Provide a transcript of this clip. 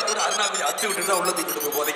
செத்தா கூட அண்ணாமலை அத்து விட்டு தான் உள்ளதுக்கு கொண்டு